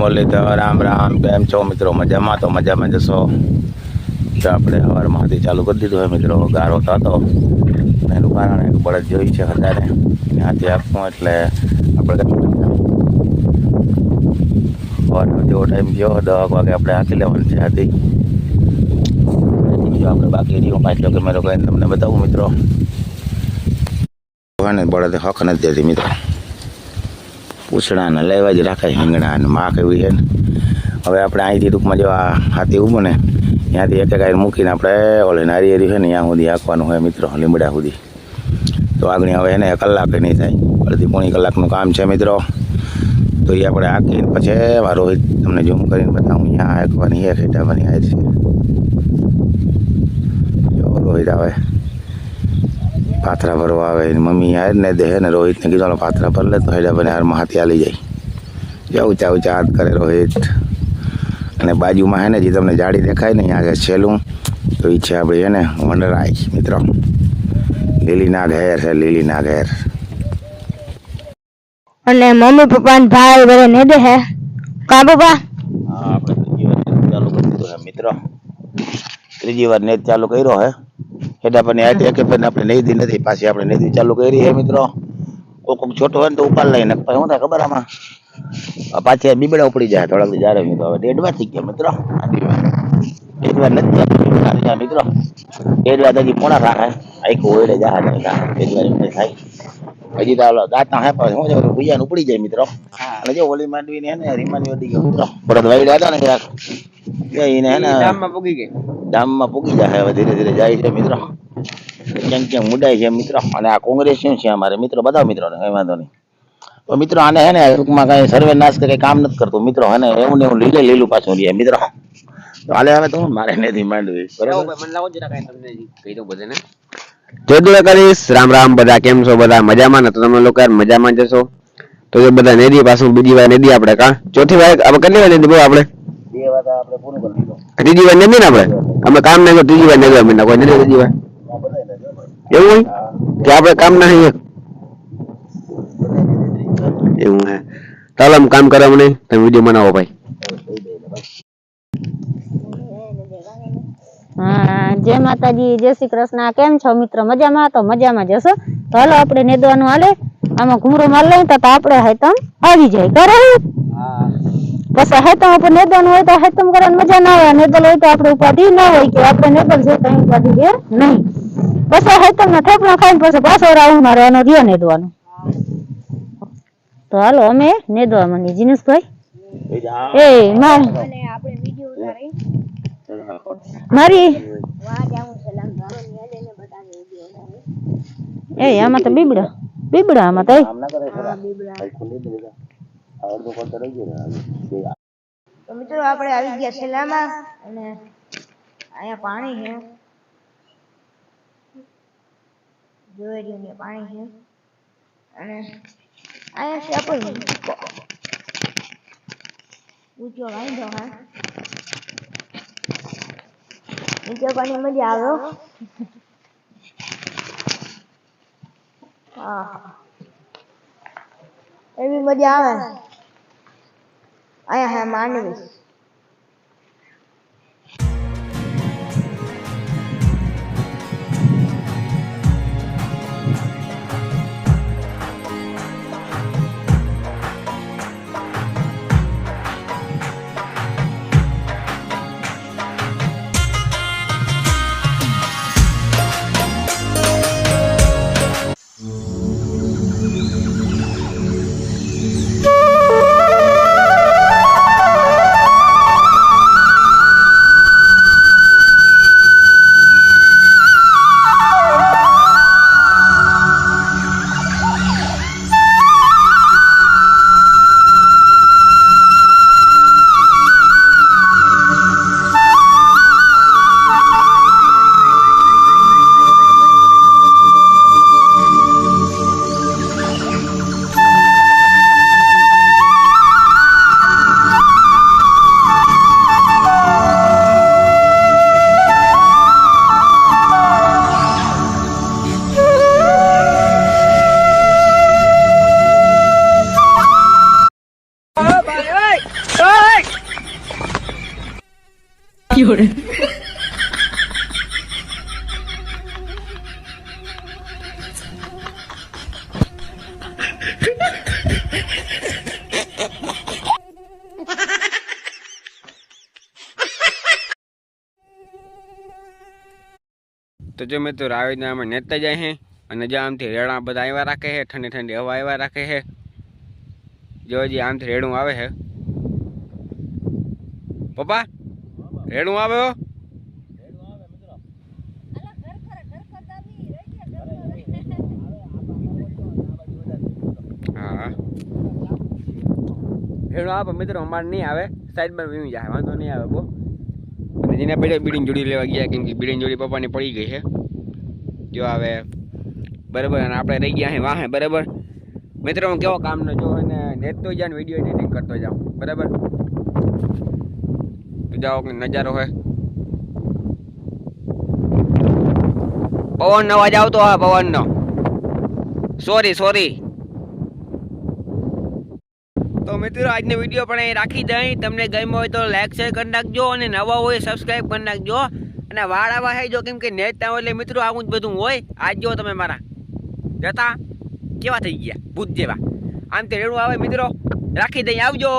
મુરલીધર રામ રામ, કેમ છો મિત્રો? મજામાં તો મજામાં જશો? તો આપણે સવારમાંથી ચાલુ કરી દીધું હોય મિત્રો. ગારો તો એનું કારણ એક બળદ જોઈ છે વધારે. ત્યાંથી આપવું એટલે આપણે સવારનો જેવો ટાઈમ ગયો, દસ વાગે આપણે હાકી લેવાનું છે આથી આપણે બાકી રહ્યું. પાંચ લોકો મેરો કહીને તમને બતાવું, મિત્રો? ને બળદ હક નથી દેતી મિત્રો. પૂછડાને લેવા જ રાખાય હિંગણા અને માખ એવી છે ને. હવે આપણે અહીંથી ટૂંકમાં જો આ હાથી ઊભું ને, ત્યાંથી એક એક મૂકીને આપણે ઓલે નારી એરી છે ને, ત્યાં સુધી આંકવાનું હોય મિત્રો, લીમડા સુધી. તો આગળ હવે એને કલાક નહીં થાય. અડધી પોણી કલાકનું કામ છે મિત્રો. તો એ આપણે આંકીને પછી મારો તમને ઝૂમ કરીને બતાવું. અહીંયા આંકવાની એ ખેટાવાની આયર છે. રોહિત આવે. પાથરા ભરવા આવે મમ્મી યાર ને દેહ ને રોહિતને કીધું પાથરા ભર લે તો હેડા બને હારમાં હાથી હાલી જાય. જાઉં ઊંચા ચાત કરે રોહિત. અને બાજુમાં હે ને જે તમને જાડી દેખાય ને અહીંયા આગળ છેલ્લું તો એ છે આપણે એને ને વનરાય મિત્રો. લીલીના ઘેર છે લીલીના ઘેર. અને મમ્મી પપ્પા ને ભાઈ બધા ને દે હે? કા પપ્પા? હા આપણે ત્રીજી વાર ચાલુ કરી દીધું છે મિત્રો. ત્રીજી વાર નેટ ચાલુ કર્યો હે. હેડા આપણને આ એક પણ આપણે નહીં નથી પાછી આપણે નહીં ચાલુ કરી છે મિત્રો. કોઈ કોઈક છોટો હોય ને તો ઉપાડ લઈને શું થાય ખબર આમાં? પાછી બીબડા ઉપડી જાય થોડાક જ્યારે મિત્રો. હવે ડેડવા થઈ ગયા મિત્રો. ડેડવા નથી મિત્રો. ડેડવા તો હજી પોણા રાખે આખું ઓળે જાય ડેડવા એમ થાય. હજી તો હાલો દાંતા હે પણ છે ભૂયાને ઉપડી જાય મિત્રો. અને જો ઓલી માંડવી ને હે રીમાની વધી ગયો મિત્રો. બળદ વાઈડ હતા ને જરાક. એ એને હે ને ગામમાં પૂગી ગઈ. ડામમાં પૂગી જાય હવે ધીરે ધીરે જાય છે મિત્રો. ક્યાંક ક્યાંક મુડાય છે મિત્રો. અને આ કોંગ્રેસ શું છે અમારે. મિત્રો બધા મિત્રો કઈ વાંધો નહીં. તો મિત્રો આને હે ને ટૂંકમાં કઈ સર્વે નાશ કે કઈ કામ નથી કરતું. મિત્રો હે ને એવું ને એવું લીલે લીલું પાછું રહે. મિત્રો તો હાલે હવે તો મારે નથી માંડવી. બરાબર? મને લાવો જરા કાંઈ તમને કહી દઉં બધાને. જય દ્વારકાધીશ રામ રામ બધા કેમ છો? બધા મજામાં ને? તો તમે લોકો યાર મજામાં જશો તો જો બધા નદી પાછું બીજી વાર નદી આપણે કા? ચોથી વાર આપણે કેટલી વાર નદી આપણે આપણે પૂરું કરી દીધું. ત્રીજી વાર નહીં આપણે? અમે કામ નહીં ત્રીજી વાર નહીં અમે કોઈ નહીં ત્રીજી વાર. એવું હોય? કે આપણે કામ નહીં એવું હે. ચાલો આમ કામ કરો નહીં તમે વીડિયો બનાવો ભાઈ. હા જય માતાજી જય શ્રી કૃષ્ણ. કેમ છો મિત્રો? મજામાં? તો મજામાં જશો તો હાલો આપણે નેદવાનું હાલે. આમાં ઘૂમરો માર લઈ તો આપણે તમ આવી જાય. કરે પછી હેતમ ઉપર નેદવાનું હોય તો હેતમ કરવાની મજા ના આવે. નેદલ હોય તો આપણે ઉપાધિ ના હોય કે આપણે નેદલ છે તો ઉપાધિ કે નહીં. બસ હેતમ ના થેપલા ખાઈને પછી પાછો રાઉન્ડ મારવાનો રહ્યો નેદવાનો. તો હાલો અમે નેદવા માંડી જીનેશભાઈ? એ મારે. મારી? એ આમાં તો બીબડા. બીબડા આમાં તો કામ ના કરે ખરા ખુલ્લી જ લીધા અડધો પડતો રહી ગયો ને તો મિત્રો આપણે આવી ગયા છેલ્લામાં અને અહીંયા પાણી છે. જોઈ રહ્યું ને પાણી છે. અને અહીંયા છે આપણે ઊંચો વાંધો હા. નીચે પાણી મજા આવે હા. એવી મજા આવે. ને અહીંયા હે માંડવી તો જો મિત્રો આવી રીતના અમે નેતા જાય છે અને જો આમથી રેડા બધા આવ્યા રાખે છે ઠંડી ઠંડી હવા આવ્યા રાખે છે જો હજી આમથી રેડું આવે છે પપ્પા રેડું આવે હો. હા. રેડું આવે મિત્રો, અમારે નહીં આવે. સાઈડમાં વીમી જાય. વાંધો નહીં આવે બહુ અને જેના પેલે બીડીની જોડી લેવા ગયા, કેમ કે જોડી પપ્પાની પડી ગઈ છે. જો આવે. બરાબર, અને આપણે રહી ગયા છે વાહે, બરાબર? મિત્રો, હું કેવો કામનો જો અને નેટતો જાઉં વીડિયો એડિટિંગ કરતો જાઉં. બરાબર? જાઓ નજારો હોય પવનનો અવાજ આવતો હોય પવનનો. સોરી સોરી તો મિત્રો, આજનો વીડિયો પણ અહીં રાખી દઈ. તમને ગમ્યો હોય તો લાઈક શેર કરી નાખજો અને નવા હોય સબસ્ક્રાઈબ કરી નાખજો. અને વાળ આવા હે જો કેમ કે નેતા હોય એટલે મિત્રો, આવું જ બધું હોય. આજ જો તમે મારા. જતા કેવા થઈ ગયા? ભૂત જેવા. આમ તે રેડું આવે મિત્રો. રાખી દઈ, આવજો.